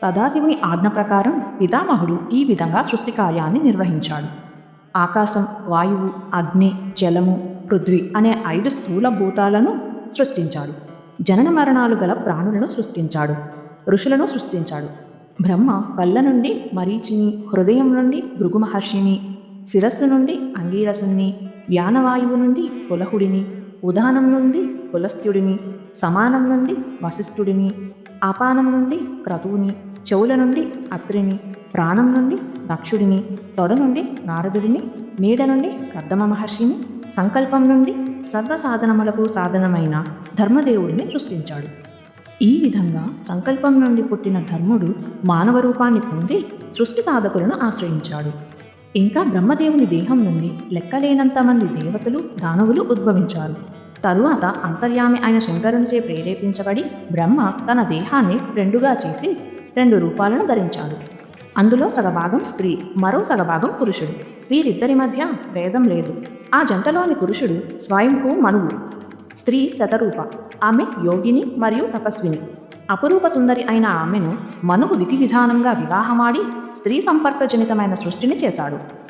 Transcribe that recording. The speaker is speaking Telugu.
సదాశివుని ఆజ్ఞ ప్రకారం పితామహుడు ఈ విధంగా సృష్టి కార్యాన్ని నిర్వహించాడు. ఆకాశం వాయువు అగ్ని జలము పృథ్వీ అనే ఐదు స్థూల భూతాలను సృష్టించాడు. జనన మరణాలు గల ప్రాణులను సృష్టించాడు. ఋషులను సృష్టించాడు. బ్రహ్మ కళ్ళ నుండి మరీచిని హృదయం నుండి భృగు మహర్షిని శిరస్సు నుండి అంగీరసుని వ్యానవాయువు నుండి కులహుడిని ఉదానం నుండి కులస్థ్యుడిని సమానం నుండి వశిష్ఠుడిని ఆపానం నుండి క్రతువుని చెవుల నుండి అత్రిని ప్రాణం నుండి దక్షుడిని తొడ నుండి నారదుడిని నీడ నుండి కర్దమ మహర్షిని సంకల్పం నుండి సర్వ సాధనములకు సాధనమైన ధర్మదేవుడిని సృష్టించాడు. ఈ విధంగా సంకల్పం నుండి పుట్టిన ధర్ముడు మానవ రూపాన్ని పొంది సృష్టి సాధకులను ఆశ్రయించాడు. ఇంకా బ్రహ్మదేవుని దేహం నుండి లెక్కలేనంత మంది దేవతలు దానవులు ఉద్భవించారు. తరువాత అంతర్యామి అయిన శంకరునిచే ప్రేరేపించబడి బ్రహ్మ తన దేహాన్ని రెండుగా చేసి రెండు రూపాలను ధరించాడు. అందులో సగభాగం స్త్రీ మరో సగభాగం పురుషుడు. వీరిద్దరి మధ్య భేదం లేదు. ఆ జంటలోని పురుషుడు స్వయంకు మనువు. స్త్రీ శతరూప. ఆమె యోగిని మరియు తపస్విని. అపురూప సుందరి అయిన ఆమెను మనువు విధి విధానంగా వివాహమాడి స్త్రీ సంపర్కజనితమైన సృష్టిని చేశాడు.